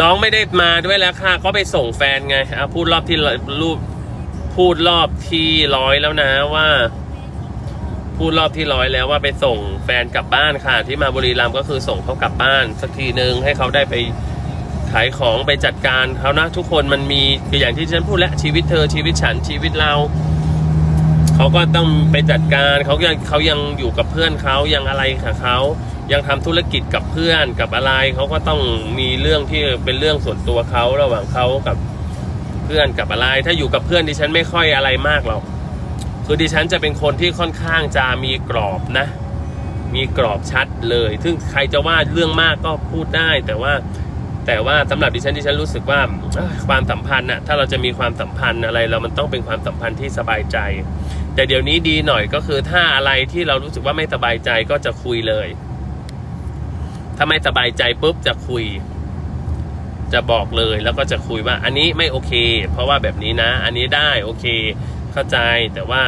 น้องไม่ได้มาด้วยแล้วค่ะ ก็ไปส่งแฟนไงอะพูดรอบที่รูปพูดรอบที่ร้อยแล้วนะว่า พูดรอบที่ร้อยแล้วว่าไปส่งแฟนกลับบ้านค่ะ ที่มาบุรีรัมย์ก็คือส่งเขากลับบ้าน สักทีหนึ่งให้เขาได้ไปขายของไปจัดการเขานะทุกคนมันมีคืออย่างที่ฉันพูดแล้วชีวิตเธอชีวิตฉันชีวิตเราเขาก็ต้องไปจัดการเขายังเขายังอยู่กับเพื่อนเขายังอะไรกับเขา ยังทำธุรกิจกับเพื่อนกับอะไรเขาก็ต้องมีเรื่องที่เป็นเรื่องส่วนตัวเขาระหว่างเขากับเพื่อนกับอะไร ถ้าอยู่กับเพื่อนดิฉันไม่ค่อยอะไรมากหรอกคือดิฉันจะเป็นคนที่ค่อนข้างจะมีกรอบนะ มีกรอบชัดเลยซึ่งใครจะว่าเรื่องมากก็พูดได้ แต่ว่าแต่ว่าสำหรับดิฉันดิฉันรู้สึกว่าความสัมพันธ์น่ะถ้าเราจะมีความสัมพันธ์อะไรเรามันต้องเป็นความสัมพันธ์ที่สบายใจ แต่เดี๋ยวนี้ดีหน่อยก็คือถ้าอะไรที่เรารู้สึกว่าไม่สบายใจก็จะคุยเลย ถ้าไม่สบายใจปุ๊บจะคุย จะบอกเลยแล้วก็จะคุยว่า อันนี้ไม่โอเค เพราะว่าแบบนี้นะ อันนี้ได้โอเค เข้าใจแต่ว่า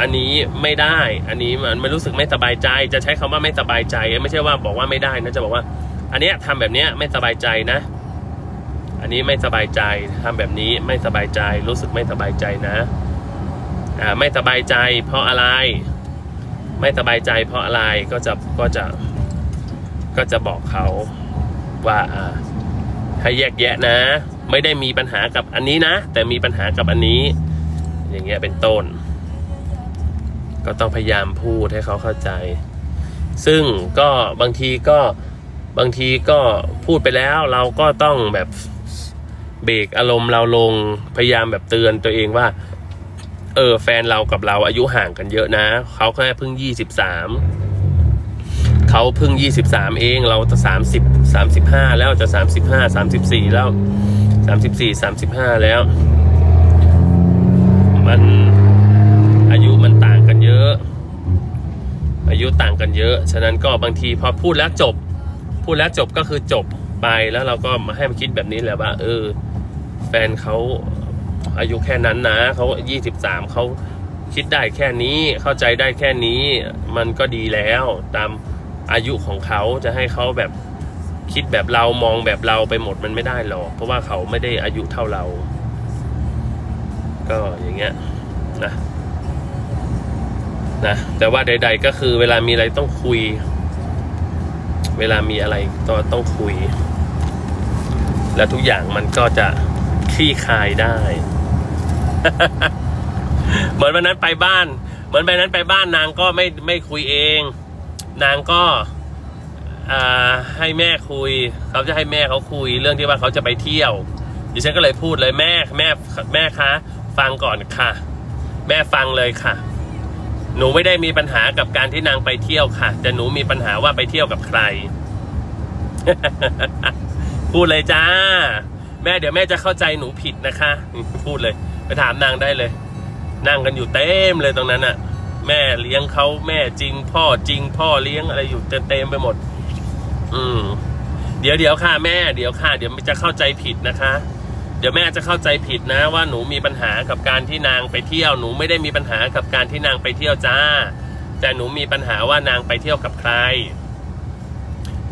อันนี้ไม่ได้ อันนี้มันไม่รู้สึกไม่สบายใจ จะใช้คำว่าไม่สบายใจ ไม่ใช่ว่าบอกว่าไม่ได้นะจะบอกว่า อันเนี้ยทำแบบเนี้ยไม่สบายใจนะ อันนี้ไม่สบายใจทำแบบนี้ไม่สบายใจ รู้สึกไม่สบายใจนะ อ่าไม่สบายใจ เพราะอะไร ไม่สบายใจ เพราะอะไรก็จะก็จะ ก็จะบอกเขาว่าให้แยกแยะนะ ไม่ได้มีปัญหากับอันนี้นะ แต่มีปัญหากับอันนี้ อย่างเงี้ยเป็นต้น ก็ต้องพยายามพูดให้เขาเข้าใจ ซึ่งก็บางทีก็บางทีก็พูดไปแล้วเราก็ต้องแบบเบรกอารมณ์เราลงพยายามแบบเตือนตัวเองว่า เออแฟนเรากับเราอายุห่างกันเยอะนะ เขาแค่เพิ่งยี่สิบสาม เขาเพิ่งยี่สิบสามเองเราจะสามสิบสามสิบห้าแล้วจะสามสิบห้าสามสิบสี่แล้วสามสิบสี่สามสิบห้าแล้ว มันอายุมันต่างกันเยอะ อายุต่างกันเยอะ ฉะนั้นก็บางทีพอพูดแล้วจบ พูดแล้วจบก็คือจบไปแล้วเราก็มาให้มันคิดแบบนี้แหละว่า เออ แฟนเขาอายุแค่นั้นนะเขายี่สิบสามเขาคิดได้แค่นี้เข้าใจได้แค่นี้ มันก็ดีแล้วตาม อายุของเขาจะให้เขาแบบคิดแบบเรามองแบบเราไปหมดมันไม่ได้หรอกเพราะว่าเขาไม่ได้อายุเท่าเรา ก็อย่างเงี้ยนะนะแต่ว่าใด ๆ ก็คือเวลามีอะไรต้องคุย เวลามีอะไรก็ต้องคุย แล้วทุกอย่างมันก็จะคลี่คลายได้ เหมือนวันนั้นไปบ้าน เหมือนวันนั้นไปบ้านนางก็ไม่ไม่คุยเอง นางก็ให้แม่คุย เขาจะให้แม่เขาคุยเรื่องที่ว่าเขาจะไปเที่ยวดิฉันก็เลยพูดเลยแม่แม่แม่คะฟังก่อนค่ะ แม่ฟังเลยค่ะ หนูไม่ได้มีปัญหากับการที่นางไปเที่ยวค่ะ แต่หนูมีปัญหาว่าไปเที่ยวกับใคร พูดเลยจ้า แม่เดี๋ยวแม่จะเข้าใจหนูผิดนะคะ พูดเลย ไปถามนางได้เลย นั่งกันอยู่เต็มเลยตรงนั้นน่ะ แม่เลี้ยงเขาแม่จริง พ่อจริง พ่อเลี้ยงอะไรอยู่เต็มไปหมด อืม เดี๋ยวเดี๋ยวค่ะแม่เดี๋ยวค่ะ เดี๋ยวจะเข้าใจผิดนะคะ เดี๋ยวแม่จะเข้าใจผิดนะ ว่าหนูมีปัญหากับการที่นางไปเที่ยว หนูไม่ได้มีปัญหากับการที่นางไปเที่ยวจ้า แต่หนูมีปัญหาว่านางไปเที่ยวกับใคร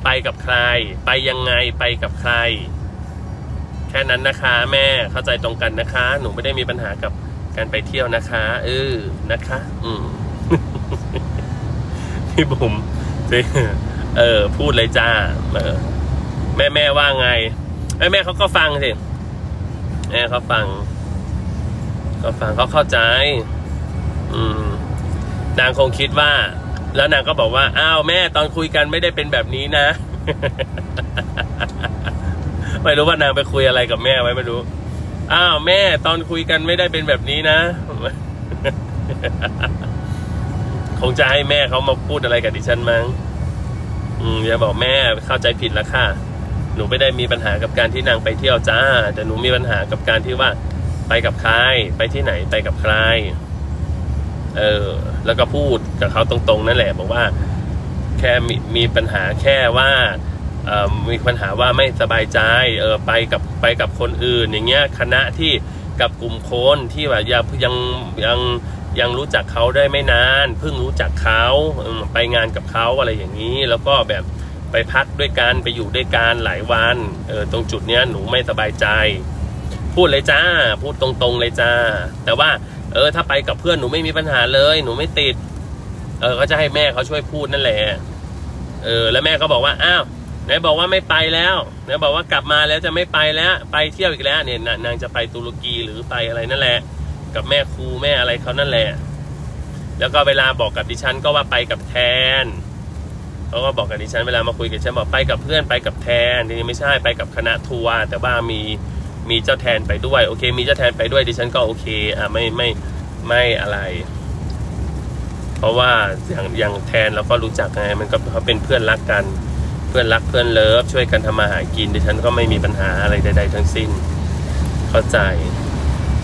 ไปกับใคร ไปยังไงไปกับใคร แค่นั้นนะคะ แม่เข้าใจตรงกันนะคะ หนูไม่ได้มีปัญหากับ การไปเที่ยวนะคะเออนะคะ อืมพี่บุ๋มเออ พูดเลยจ้า เออ แม่แม่ว่าไง แม่แม่เขาก็ฟังสิแม่เขาฟังเขาฟังเขาเข้าใจ อืม นางคงคิดว่า แล้วนางก็บอกว่า อ้าวแม่ตอนคุยกันไม่ได้เป็นแบบนี้นะ ไม่รู้ว่านางไปคุยอะไรกับแม่ไว้ไม่รู้ อ้าวแม่ตอนคุยกันไม่ได้เป็นแบบนี้นะ คงจะให้แม่เขามาพูดอะไรกับดิฉันมั้ง อืมอย่าบอกแม่เข้าใจผิดล้วค่ะ หนูไม่ได้มีปัญหากับการที่นางไปเที่ยวจ้า แต่หนูมีปัญหากับการที่ว่าไปกับใคร ไปที่ไหนไปกับใคร เออ แล้วก็พูดกับเขาตรงๆนั่นแหละ บอกว่า แค่มีมีปัญหาแค่ว่า มีปัญหาว่าไม่สบายใจเออไปกับไปกับคนอื่น อย่างเงี้ยคณะที่กับกลุ่มคนที่แบบยังยังยังยังรู้จักเขาได้ไม่นาน เพิ่งรู้จักเขาไปงานกับเขาอะไรอย่างนี้ แล้วก็แบบไปพักด้วยกันไปอยู่ด้วยกันหลายวันเออตรงจุดเนี้ยหนูไม่สบายใจ พูดเลยจ้า พูดตรงๆเลยจ้า แต่ว่า เออ ถ้าไปกับเพื่อนหนูไม่มีปัญหาเลย หนูไม่ติด เออก็จะให้แม่เขาช่วยพูดนั่นแหละ เออ แล้วแม่ก็บอกว่าอ้าว ไหนบอกว่าไม่ไปแล้วไหนบอกว่ากลับมาแล้วจะไม่ไปแล้ว ไปเที่ยวอีกแล้วเนี่ยนางจะไปตุรกีหรือไปอะไรนั่นแหละ กับแม่ครูแม่อะไรเขานั่นแหละ แล้วก็เวลาบอกกับดิฉันก็ว่าไปกับแทนเขาก็บอกกับดิฉันเวลามาคุยกับดิฉันบอกไปกับเพื่อนไปกับแทนทีนี้ไม่ใช่ไปกับคณะทัวร์แต่ว่ามีมีเจ้าแทนไปด้วยโอเค มีเจ้าแทนไปด้วยดิฉันก็โอเคอะไม่ไม่ไม่อะไร เพราะว่าอย่างอย่างแทนเราก็รู้จักไงมันก็เขาเป็นเพื่อนรักกัน เพื่อนรักเพื่อนเลิฟช่วยกันทำมาหากินดิฉันก็ไม่มีปัญหาอะไรใด ๆ ทั้งสิ้น เข้าใจ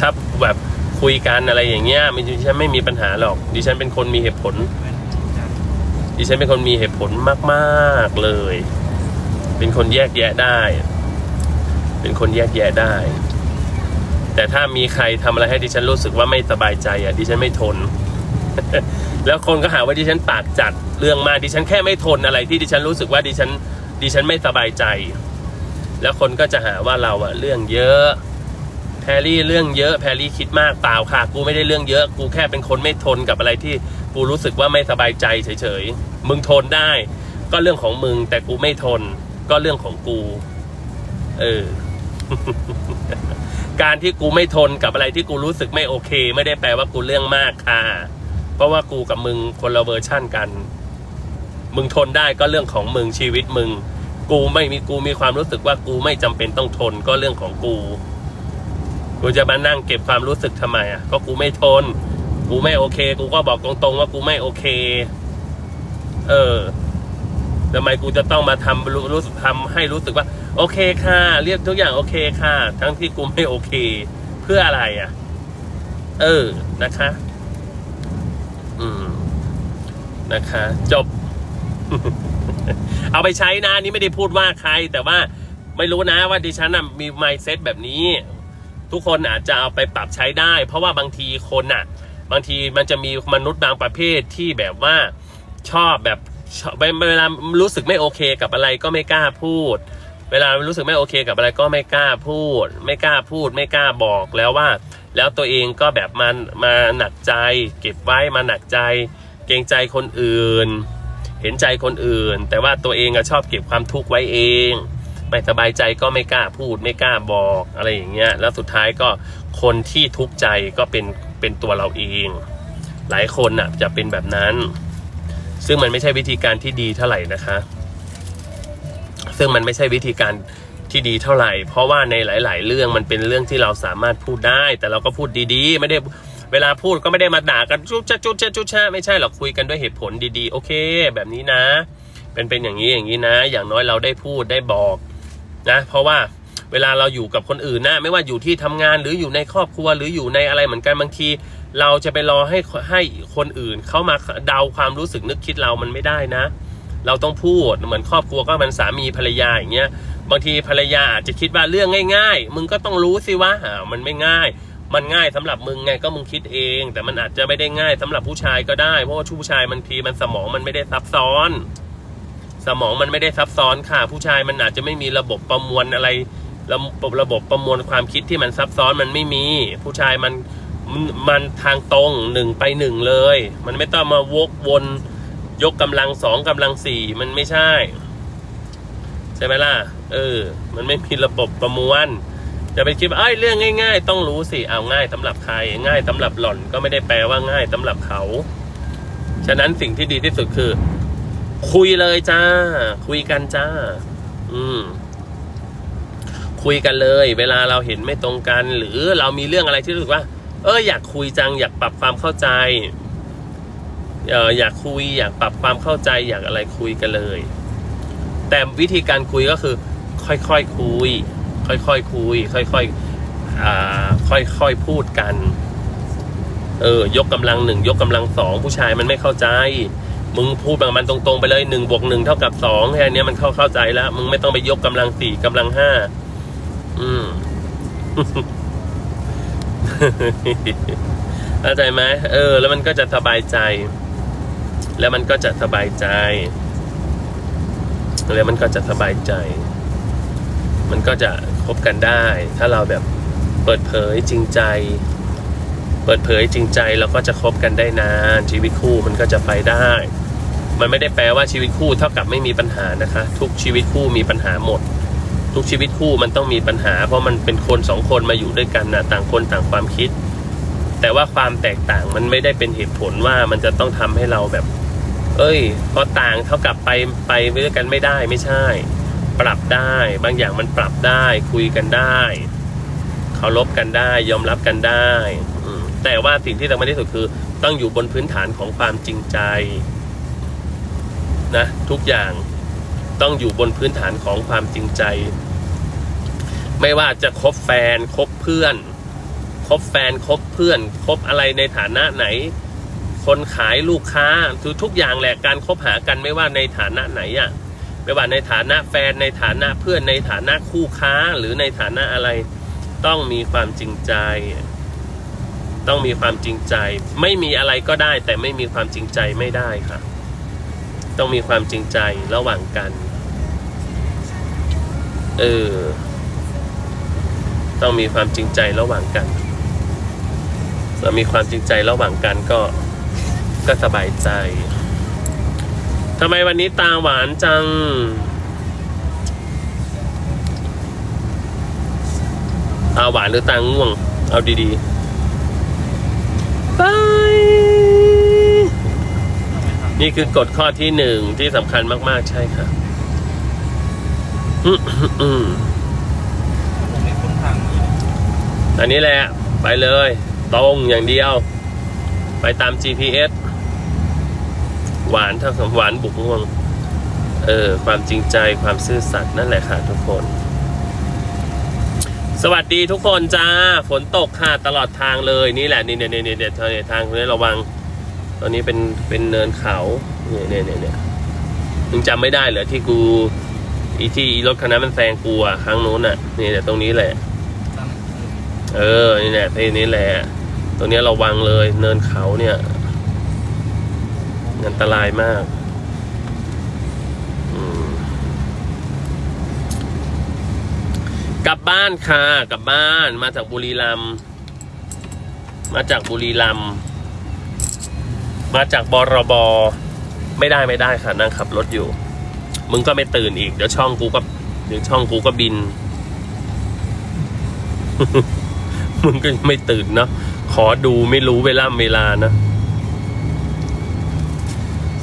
ถ้าแบบคุยกันอะไรอย่างเงี้ยมันดิฉันไม่มีปัญหาหรอก ดิฉันเป็นคนมีเหตุผล ดิฉันเป็นคนมีเหตุผลมากๆเลย เป็นคนแยกแยะได้ เป็นคนแยกแยะได้ แต่ถ้ามีใครทำอะไรให้ดิฉันรู้สึกว่าไม่สบายใจอะดิฉันไม่ทน แล้วคนก็หาว่าดิฉันปากจัดเรื่องมากดิฉันแค่ไม่ทนอะไรที่ดิฉันรู้สึกว่าดิฉันดิฉันไม่สบายใจ แล้วคนก็จะหาว่าเราอะเรื่องเยอะแพรรี่เรื่องเยอะแพรรี่คิดมากเปล่าค่ะ กูไม่ได้เรื่องเยอะ กูแค่เป็นคนไม่ทนกับอะไรที่กูรู้สึกว่าไม่สบายใจเฉยๆ มึงทนได้ ก็เรื่องของมึง แต่กูไม่ทน ก็เรื่องของกู เออ การที่กูไม่ทนกับอะไรที่กูรู้สึกไม่โอเค ไม่ได้แปลว่ากูเรื่องมากค่ะ เพราะว่ากูกับมึงคนละเวอร์ชั่นกัน มึงทนได้ก็เรื่องของมึงชีวิตมึง กูไม่มีกูมีความรู้สึกว่ากูไม่จำเป็นต้องทนก็เรื่องของกู กูจะมานั่งเก็บความรู้สึกทำไมอะ ก็กูไม่ทน กูไม่โอเค กูก็บอกตรงๆว่ากูไม่โอเค เออทำไมกูจะต้องมาทำรู้รู้สึกทำให้รู้สึกว่า โอเคค่ะ เรียกทุกอย่างโอเคค่ะ ทั้งที่กูไม่โอเค เพื่ออะไรอะ เออนะคะ อืมนะคะ จบ เอาไปใช้นะนี่ไม่ได้พูดว่าใคร แต่ว่าไม่รู้นะว่าดิฉันนะมีไมเซ็ตแบบนี้ ทุกคนอาจจะเอาไปปรับใช้ได้ เพราะว่าบางทีคนน่ะ บางทีมันจะมีมนุษย์บางประเภทที่แบบว่าชอบแบบเวลารู้สึกไม่โอเคกับอะไรก็ไม่กล้าพูด เวลารู้สึกไม่โอเคกับอะไรก็ไม่กล้าพูด ไม่กล้าพูด ไม่กล้าบอกแล้วว่า แล้วตัวเองก็แบบมันมาหนักใจ เก็บไว้มาหนักใจ เกรงใจคนอื่น เห็นใจคนอื่น แต่ว่าตัวเองอะชอบเก็บความทุกข์ไว้เองไม่สบายใจก็ไม่กล้าพูด ไม่กล้าบอกอะไรอย่างเงี้ยแล้วสุดท้ายก็คนที่ทุกข์ใจก็เป็นเป็นตัวเราเอง หลายคนน่ะจะเป็นแบบนั้น ซึ่งมันไม่ใช่วิธีการที่ดีเท่าไหร่นะคะ ซึ่งมันไม่ใช่วิธีการ ที่ดีเท่าไหร่ เพราะว่าในหลาย ๆ เรื่องมันเป็นเรื่องที่เราสามารถพูดได้ แต่เราก็พูดดีๆ ไม่ได้เวลาพูดก็ไม่ได้มาด่ากันจุ๊ชะจุ๊ชะจุ๊ชะไม่ใช่หรอกคุยกันด้วยเหตุผลดีๆ โอเค แบบนี้นะ เป็นเป็นอย่างนี้อย่างนี้นะ อย่างน้อยเราได้พูดได้บอกนะ เพราะว่าเวลาเราอยู่กับคนอื่นนะไม่ว่าอยู่ที่ทำงานหรืออยู่ในครอบครัวหรืออยู่ในอะไรเหมือนกันบางที เราจะไปรอให้ให้คนอื่นเข้ามาเดาความรู้สึกนึกคิดเรามันไม่ได้นะ เราต้องพูดเหมือนครอบครัวก็มันสามีภรรยาอย่างเงี้ย บางทีภรรยาอาจจะคิดว่าเรื่องง่าย ๆ มึงก็ต้องรู้สิว่ามันไม่ง่าย มันง่ายสำหรับมึงไงก็มึงคิดเอง แต่มันอาจจะไม่ได้ง่ายสำหรับผู้ชายก็ได้ เพราะว่าผู้ชายมันทีมันสมองมันไม่ได้ซับซ้อน สมองมันไม่ได้ซับซ้อนค่ะ ผู้ชายมันอาจจะไม่มีระบบประมวลอะไร ระบบระบบประมวลความคิดที่มันซับซ้อนมันไม่มี ผู้ชายมันมันมันทางตรงหนึ่งไปหนึ่งเลย มันไม่ต้องมาวกวนยกกำลังสองกำลังสี่มันไม่ใช่ ใช่ไหมล่ะ เออ มันไม่มีระบบประมวลจะไปคิดว่าเอ้ยเรื่องง่าย ๆ ต้องรู้สิเอาง่ายสำหรับใคร ง่ายสำหรับหล่อนก็ไม่ได้แปลว่าง่ายสำหรับเขา ฉะนั้นสิ่งที่ดีที่สุดคือ คุยเลยจ้า คุยกันจ้า อืม คุยกันเลย เวลาเราเห็นไม่ตรงกัน หรือเรามีเรื่องอะไรที่รู้สึกว่า เอออยากคุยจัง อยากปรับความเข้าใจเอออยากคุย อยากปรับความเข้าใจ อยากอะไรคุยกันเลย แต่วิธีการคุยก็คือ ค่อยๆคคุย ค่อยๆคคุย ค่อยๆอ่าค่อยๆพูดกัน เออยกกำลังหนึ่งยกกำลังสองผู้ชายมันไม่เข้าใจ มึงพูดแบบมันตรงๆไปเลยหนึ่งบวกหนึ่งเท่ากับสองแค่นี้มันเข้าเข้าใจแล้ว มึงไม่ต้องไปยกกำลังสี่กำลังห้าอืมเข้าใจไหมเออ แล้วมันก็จะสบายใจ แล้วมันก็จะสบายใจ แล้วมันก็จะสบายใจ มันก็จะคบกันได้ ถ้าเราแบบเปิดเผยจริงใจ เปิดเผยจริงใจเราก็จะคบกันได้นาน ชีวิตคู่มันก็จะไปได้ มันไม่ได้แปลว่าชีวิตคู่เท่ากับไม่มีปัญหานะคะ ทุกชีวิตคู่มีปัญหาหมด ทุกชีวิตคู่มันต้องมีปัญหา เพราะมันเป็นคนสองคนมาอยู่ด้วยกันนะต่างคนต่างความคิด แต่ว่าความแตกต่างมันไม่ได้เป็นเหตุผลว่ามันจะต้องทำให้เราแบบ เอ้ยพอต่างเท่ากับไปไปด้วยกันไม่ได้ไม่ใช่ ปรับได้ บางอย่างมันปรับได้ คุยกันได้เคารพกันได้ ยอมรับกันได้แต่ว่าสิ่งที่สำคัญที่สุดคือ ต้องอยู่บนพื้นฐานของความจริงใจนะทุกอย่างต้องอยู่บนพื้นฐานของความจริงใจ ไม่ว่าจะคบแฟนคบเพื่อนคบแฟนคบเพื่อนคบอะไรในฐานะไหน คนขายลูกค้าทุกทุกอย่างแหละการคบหากันไม่ว่าในฐานะไหนอะไม่ว่าในฐานะแฟนในฐานะเพื่อนในฐานะคู่ค้าหรือในฐานะอะไร ต้องมีความจริงใจ ต้องมีความจริงใจ ไม่มีอะไรก็ได้ แต่ไม่มีความจริงใจไม่ได้ค่ะ ต้องมีความจริงใจระหว่างกัน เออ ต้องมีความจริงใจระหว่างกันเมื่อมีความจริงใจระหว่างกันก็ ก็สบายใจทำไมวันนี้ตาหวานจัง ตาหวานหรือตาง่วง เอาดีๆบายนี่คือกฎข้อที่หนึ่งที่สำคัญมาก ๆ ใช่ค่ะอืมอืมผมไม่คุ้นทางนี้อันนี้แหละ ไปเลย ตรงอย่างเดียว ไปตาม GPS หวานเท่ากับหวานบุกง่วง เออ ความจริงใจความซื่อสัตย์นั่นแหละค่ะทุกคน สวัสดีทุกคนจ้า ฝนตกค่ะตลอดทางเลยนี่แหละนี่เนี่ยเนี่ยเนี่ยเนี่ยทางนี้ระวัง ตอนนี้เป็นเป็นเนินเขาเนี่ยเนี่ยเนี่ยเนี่ยมึงจำไม่ได้เหรอที่กูอีที่รถคันนั้นมันแซงกูอะครั้งนู้นอะนี่แต่ตรงนี้แหละ เออ นี่แหละที่นี้แหละ ตรงนี้ระวังเลย เนินเขาเนี่ย อันตรายมากกลับบ้านค่ะ กลับบ้านมาจากบุรีรัมย์มาจากบุรีรัมย์มาจากบรบไม่ได้ไม่ได้ค่ะ นั่งขับรถอยู่ มึงก็ไม่ตื่นอีก เดี๋ยวช่องกูก็เดี๋ยวช่องกูก็บิน มึงก็ไม่ตื่นเนาะขอดูไม่รู้เวลาเวลานะ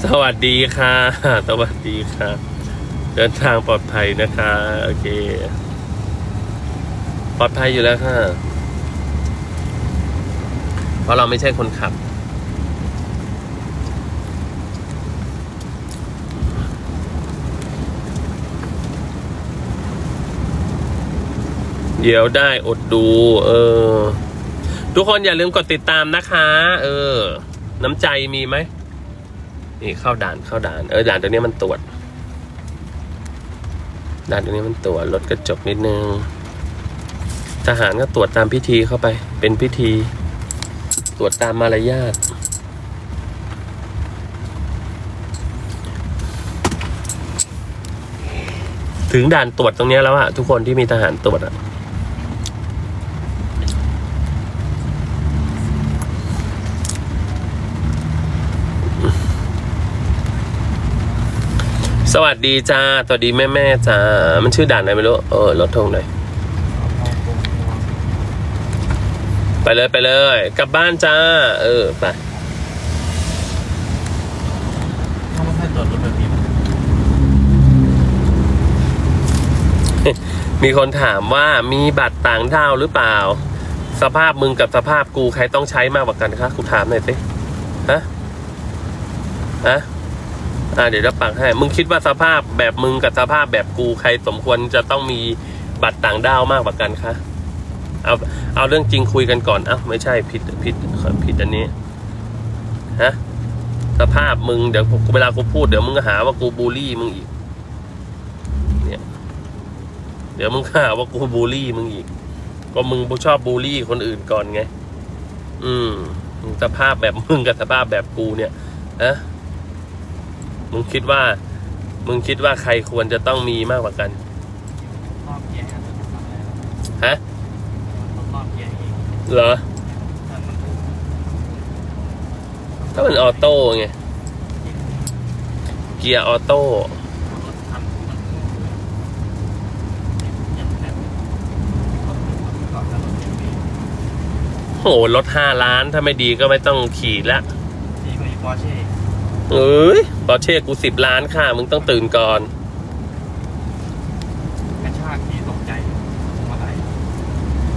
สวัสดีค่ะ สวัสดีค่ะ เดินทางปลอดภัยนะคะ โอเค ปลอดภัยอยู่แล้วค่ะ เพราะเราไม่ใช่คนขับ เดี๋ยวได้อดดู เออ ทุกคนอย่าลืมกดติดตามนะคะ เออ น้ำใจมีไหม นี่เข้าด่านเข้าด่านเออด่านตรงนี้มันตรวจด่านตรงนี้มันตรวจลดกระจกนิดนึง ทหารก็ตรวจตามพิธีเข้าไป เป็นพิธี ตรวจตามมารยาทถึงด่านตรวจตรงนี้แล้วอะทุกคนที่มีทหารตรวจอะ สวัสดีจ้าสวัสดีแม่แม่ๆจ้า มันชื่อด่านอะไรไม่รู้ เออรถทงหน่อย ไปเลยไปเลย กลับบ้านจ้า เออ ไปเขาไม่ค่อยตรวจรถแบบนี้มั้งมีคนถามว่ามีบัตรต่างด้าวหรือเปล่า สภาพมึงกับสภาพกูใครต้องใช้มากกว่ากันคะกูถามหน่อยสิฮะฮะ อ่าเดี๋ยวจะปักให้ มึงคิดว่าสภาพแบบมึงกับสภาพแบบกูใครสมควรจะต้องมีบัตรต่างด้าวมากกว่ากันคะเอาเอาเรื่องจริงคุยกันก่อนเอ้าไม่ใช่ผิดผิดผิดอันนี้ฮะสภาพมึงเดี๋ยวเวลากูพูดเดี๋ยวมึงก็หาว่ากูบูลลี่มึงอีก เนี่ย เดี๋ยวมึงหาว่ากูบูลลี่มึงอีก ก็มึงชอบบูลลี่คนอื่นก่อนไง อืมสภาพแบบมึงกับสภาพแบบกูเนี่ยอะ มึงคิดว่า มึงคิดว่าใครควรจะต้องมีมากกว่ากัน รอบเกียร์ให้มันทำอะไรแล้วฮะต้องรอบเกียร์เองเหรอ แต่มันก็มันออโต้ไง เกียร์ออโต้ รถทำมันอย่างแบบก่อนแล้วรถเกียร์เองโหรถห้าล้านถ้าไม่ดีก็ไม่ต้องขี่ละดีกว่าอีปอร์เช่เอ้ยป อร์เช่กูสิบล้านค่ะ มึงต้องตื่นก่อน กระชากที่ตกใจมาไหล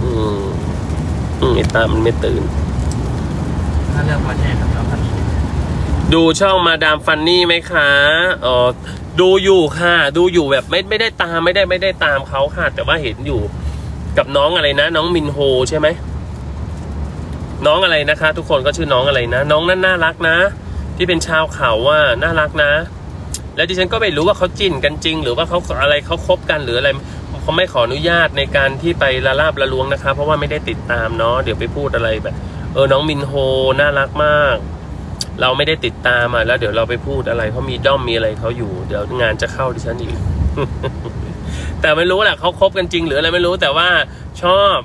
อืมอืมไอ้ตามันไม่ตื่น ถ้าเลือกปอร์เช่ครับแล้วคันนี้ดูช่องมาดามฟันนี่ไหมคะอ๋อดูอยู่ค่ะ ดูอยู่แบบไม่ไม่ได้ตามไม่ได้ไม่ได้ตามเขาค่ะ แต่ว่าเห็นอยู่กับน้องอะไรนะ น้องมินโฮใช่ไหมน้องอะไรนะคะ ทุกคนก็ชื่อน้องอะไรนะ น้องนั่นน่ารักนะ ที่เป็นชาวเขาว่าน่ารักนะ แล้วดิฉันก็ไม่รู้ว่าเขาจิ้นกันจริง หรือว่าเขาอะไรเขาคบกันหรืออะไรเขาไม่ขออนุญาตในการที่ไปละลาบละลวงนะคะ เพราะว่าไม่ได้ติดตามเนาะเดี๋ยวไปพูดอะไรแบบเออน้องมินโฮน่ารักมาก เราไม่ได้ติดตามอะแล้วเดี๋ยวเราไปพูดอะไรเขามีด้อมมีอะไรเขาอยู่ เดี๋ยวงานจะเข้าดิฉันอีก แต่ไม่รู้แหละเขาคบกันจริงหรืออะไรไม่รู้แต่ว่าชอบ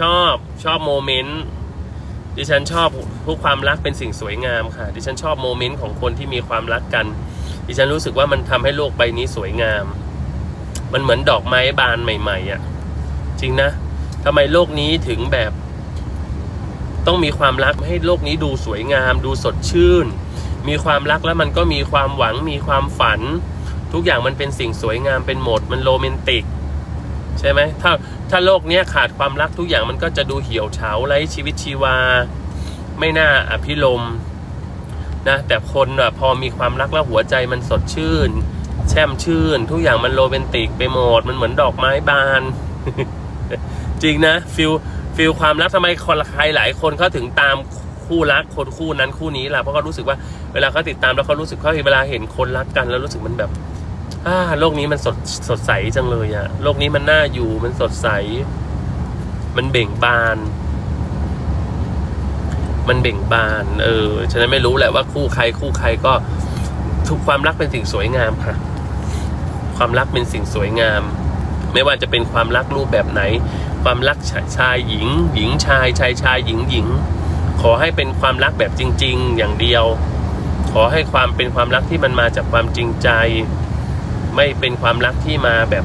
ชอบชอบโมเมนต์ ดิฉันชอบทุกความรักเป็นสิ่งสวยงามค่ะ ดิฉันชอบโมเมนต์ของคนที่มีความรักกัน ดิฉันรู้สึกว่ามันทำให้โลกใบนี้สวยงาม มันเหมือนดอกไม้บานใหม่ๆอะ จริงนะทำไมโลกนี้ถึงแบบ ต้องมีความรักให้โลกนี้ดูสวยงาม ดูสดชื่น มีความรักแล้วมันก็มีความหวังมีความฝัน ทุกอย่างมันเป็นสิ่งสวยงามเป็นโหมดมันโรแมนติก ใช่ไหมถ้าถ้าโลกเนี้ยขาดความรักทุกอย่างมันก็จะดูเหี่ยวเฉาไร้ชีวิตชีวา ไม่น่าอภิรมนะแต่คนอะพอมีความรักแล้วหัวใจมันสดชื่น แช่มชื่น ทุกอย่างมันโรแมนติกไปหมดมันเหมือนดอกไม้บาน จริงนะฟิลฟิลความรักทำไมคนใครหลายคนเขาถึงตามคู่รักคนคู่นั้นคู่นี้ล่ะเพราะเขารู้สึกว่าเวลาเขาติดตามแล้วเขารู้สึกเขาเวลาเห็นคนรักกันแล้วรู้สึกมันแบบ อ่าโลกนี้มันสดสดใสจังเลยอะโลกนี้มันน่าอยู่มันสดใส มันเบ่งบาน มันเบ่งบาน เออฉะนั้นไม่รู้แหละว่าคู่ใครคู่ใครก็ทุกความรักเป็นสิ่งสวยงามค่ะ ความรักเป็นสิ่งสวยงาม ไม่ว่าจะเป็นความรักรูปแบบไหน ความรักชายชายหญิง หญิงชายชายชายหญิงหญิง ขอให้เป็นความรักแบบจริง ๆ อย่างเดียว ขอให้ความเป็นความรักที่มันมาจากความจริงใจ ไม่เป็นความรักที่มาแบบ